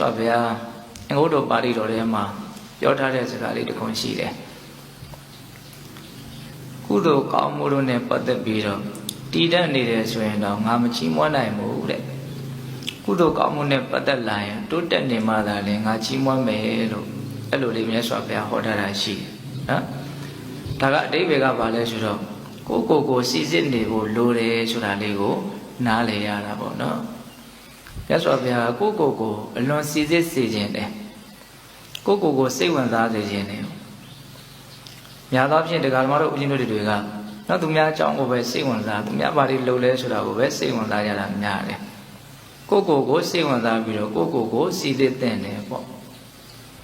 စွာဘုရားအင်္ဂုတ္တပါဠိတော်ထဲမှာပြောထားတဲ့စကားလေးတစ်ခုရှိတယ်ကုသိုလ်ကောင်းမှုတို့နဲ့ပတ်သက်ပြီးတော့တည်တတ်နေတယ်ဆိုရင်တော့ငါမချီးမွမ်းနိုင်ဘူးတဲ့ကုသိုလ်ကောင်းမှုနဲ့ပတ်သက်လာရင်တိုးတက်နေမှသာလေငါချီးမွမ်းမယ်လို့အဲ့လိုလေးမြတ်စွာဘုရားဟောထားတာရှိတယ်နော်ဒါကအတိပ္ပယ်ကဘာလဲဆိုတော့ကိုယ့်ကိုယ်ကိုစီစစ်နေဖို့လိုတယ်ဆိုတာလေးကိုနားလည်ရတာပေါ့နော် မြတ်စွာဘုရားကိုယ့်ကိုယ်ကိုအလွန်စီစစ်စေခြင်းတယ်ကိုယ့်ကိုယ်ကိုစိတ်ဝင်စားစေခြင်းတယ်များသောအားဖြင့်တရားဓမ္မတို့ဦးဇင်းတို့တွေကနော်သူများအကြောင်းကိုပဲစိတ်ဝင်စားသူများဘာတွေလုပ်လဲဆိုတာကိုပဲစိတ်ဝင်စားကြတာများတယ်ကိုယ့်ကိုယ်ကိုစိတ်ဝင်စားပြီးတော့ကိုယ့်ကိုယ်ကိုစီစစ်တဲ့တယ်ပေါ့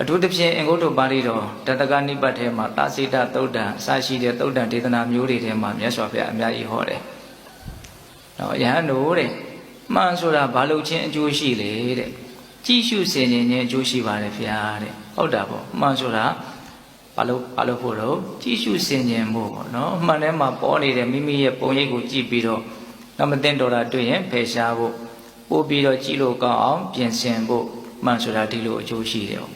အထူးသဖြင့်အင်္ဂုတ္တပါဠိတော်တတကနိပတ်ထဲမှာသာစိတသုတ်တံအစရှိတဲ့သုတ်တံဒေသနာမျိုးတွေထဲမှာမြတ်စွာဘုရားအများကြီးဟောတယ်။နော်ယဟန်တို့တဲ့ မှန်ဆိုတာဘာလို့ချင်းအကျိုးရှိလေတဲ့ကြည့်ရှုစင်ခြင်းချင်းအကျိုးရှိပါတယ်ဖျားတဲ့ဟုတ်တာပေါ့မှန်ဆိုတာဘာလို့ဘာလို့ဖို့တော့ကြည့်ရှုစင်ခြင်းမို့ပေါ့နော်မှန်ထဲမှာပေါ်နေတဲ့မိမိရဲ့ပုံရိပ်ကိုကြည့်ပြီးတော့နမသိတော်တာတွေ့ရင်ဖယ်ရှားဖို့ပို့ပြီးတော့ကြည့်လို့ကောင်းအောင်ပြင်ဆင်ဖို့မှန်ဆိုတာဒီလိုအကျိုးရှိတယ်ပေါ့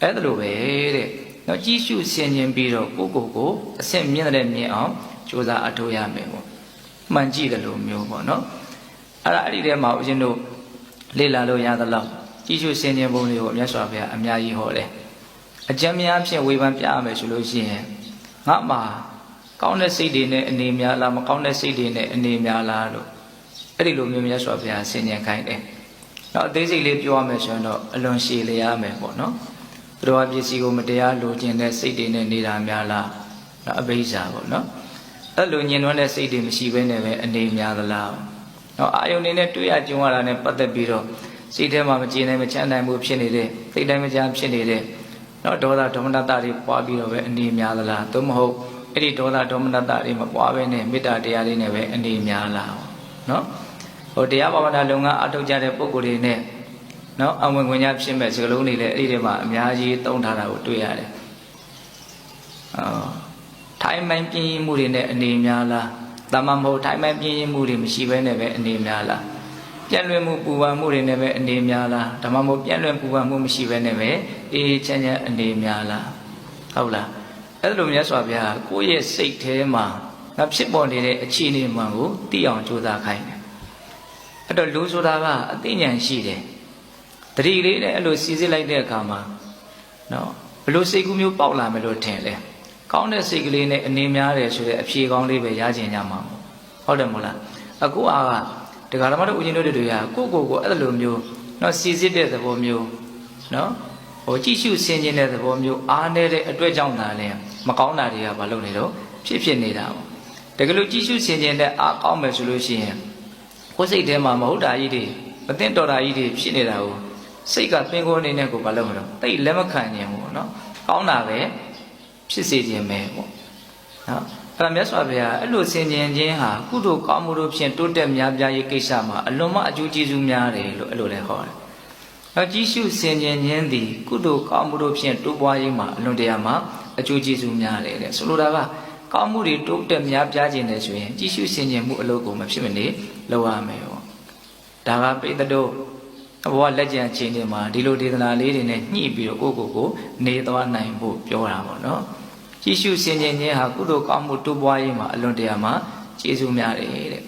အဲ့ဒါလိုပဲတဲ့နော်ကြည့်ရှုဆင်ခြင်ပြီးတော့ကိုယ့်ကိုယ်ကိုအဆင့်မြင့်တဲ့မြင့်အောင်ကြိုးစားအထောက်ရမယ်ပေါ့မှန်ကြည့်တယ်လို့မျိုးပေါ့နော် အဲ့ဒါအဲ့ဒီထဲမှာဦးဇင်းတို့လေ့လာလို့ရသလောက်ကြည့်ရှုဆင်ခြင်ပုံတွေကိုမြတ်စွာဘုရားအများကြီးဟောတယ်အကျဉ်းများဖြင့်ဝေဖန်ပြရမယ်ဆိုလို့ရှိရင်ငါမှာကောင်းတဲ့စိတ်တွေနဲ့အနေများလားမကောင်းတဲ့စိတ်တွေနဲ့အနေများလားလို့အဲ့ဒီလိုမျိုးမြတ်စွာဘုရားဆင်ခြင်ခိုင်းတယ်တော့အသေးစိတ်လေးပြောရမယ်ဆိုရင်တော့အလွန်ရှည်လျားမယ်ပေါ့နော်သူတော်ပစ္စည်းကိုမတရားလိုချင်တဲ့စိတ်တွေနဲ့နေတာများလားနော်အဘိဇာပေါ့နော်အဲ့လိုညင်နွမ်းတဲ့စိတ်တွေမရှိဘဲနဲ့ပဲအနေများသလား နော်အာယုန်နေနဲ့တွေ့ရကြုံရတာနဲ့ပတ်သက်ပြီးတော့စိတ်ထဲမှာမကြည်နိုင်မချမ်းနိုင်မှုဖြစ်နေတဲ့စိတ်တိုင်းမချမ်းဖြစ်နေတဲ့နော်ဒေါသဒေါမနတတွေပွားပြီးတော့ပဲအနေများသလားသို့မဟုတ်အဲ့ဒီဒေါသဒေါမနတတွေမပွားဘဲနဲ့မေတ္တာတရားလေးနဲ့ပဲအနေများလားနော်ဟိုတရားဘာဝနာလုပ်ငန်းအထောက်ကြတဲ့ပုံကိုယ်တွေနဲ့နော်အဝင်ဝင်ညာဖြစ်မဲ့စကလုံးတွေလည်းအဲ့ဒီထဲမှာအများကြီးတုံးထားတာကိုတွေ့ရတယ်အော်ထိုင်မှန်ပြင်းမှုတွေနဲ့အနေများလား တမန်မဟုတ်ထိုင်မှန်ပြင်းမှုတွေမရှိဘဲနဲ့ပဲအနေများလားပြန့်လွင့်မှုပူပန်မှုတွေနဲ့ပဲအနေများလားဓမ္မမို့ပြန့်လွင့်ပူပန်မှုမရှိဘဲနဲ့ပဲအေးချမ်းချမ်းအနေများလားဟုတ်လားအဲ့လိုမြတ်စွာဘုရားကိုယ့်ရဲ့စိတ်ထဲမှာငါဖြစ်ပေါ်နေတဲ့အခြေအနေမှန်ကိုသိအောင်ကြိုးစားခိုင်းတယ်အဲ့တော့လူဆိုတာကအသိဉာဏ်ရှိတယ်တတိလေးနဲ့အဲ့လိုစီစစ်လိုက်တဲ့အခါမှာနော်ဘလို့စိတ်ကူးမျိုးပေါက်လာမယ်လို့ထင်လဲ ကောင်းတဲ့စိတ်ကလေးနဲ့အနေများတယ်ဆိုတဲ့အဖြေကောင်းလေးပဲရကြင်ကြမှာပေါ့ဟုတ်တယ်မို့လားအခုအားကဒကာဓမ္မတို့ဦးဇင်းတို့တွေကကိုကိုကိုအဲ့လိုမျိုးနော်စီစစ်တဲ့သဘောမျိုးနော်ဟိုကြည့်ရှုဆင်ခြင်တဲ့သဘောမျိုးအားနေတဲ့အတွက်ကြောင့်သာလဲမကောင်းတာတွေကမလုပ်နေတော့ဖြစ်ဖြစ်နေတာပေါ့တကယ်လို့ကြည့်ရှုဆင်ခြင်တဲ့အားကောင်းမယ်ဆိုလို့ရှိရင်ကိုယ်စိတ်ထဲမှာမဟုတ်တာကြီးတွေမသိတော်တာကြီးတွေဖြစ်နေတာကိုစိတ်ကသင်္ကိုအနေနဲ့ကိုမလုပ်တော့တိတ်လက်မခံနိုင်ဘူးပေါ့နော်ကောင်းတာပဲ ဖြစ်စေခြင်းပဲပေါ့နော်အဲ့ဒါမြတ်စွာဘုရားအဲ့လိုဆင်ခြင်ခြင်းဟာကုသိုလ်ကောင်းမှုတို့ဖြင့်တိုးတက်များပြားရေးကိစ္စမှာအလွန်မှအကျိုးကျေးဇူးများတယ်လို့အဲ့လိုလည်းဟောတယ်။နောက်ကြီးစုဆင်ခြင်ခြင်းသည်ကုသိုလ်ကောင်းမှုတို့ဖြင့်တိုးပွားရေးမှာအလွန်တရာမှအကျိုးကျေးဇူးများတယ်တဲ့ဆိုလိုတာကကောင်းမှုတွေတိုးတက်များပြားခြင်းနဲ့ဆိုရင်ကြီးစုဆင်ခြင်မှုအလုပ်ကိုမဖြစ်မနေလုပ်ရမယ်ပေါ့။ဒါကပိဋကတို့ ဘဝလက်ကျန်ချိန်တွေမှာဒီလိုဒေသနာလေးတွေနဲ့ညှိပြီးတော့ကိုယ့်ကိုယ်ကိုနေသွားနိုင်ဖို့ပြောတာပေါ့နော်။ကြည်ရှုစင်ကြင်ခြင်းဟာကုသိုလ်ကောင်းမှုတိုးပွားရေးမှာအလွန်တရာမှကျေးဇူးများတယ်တဲ့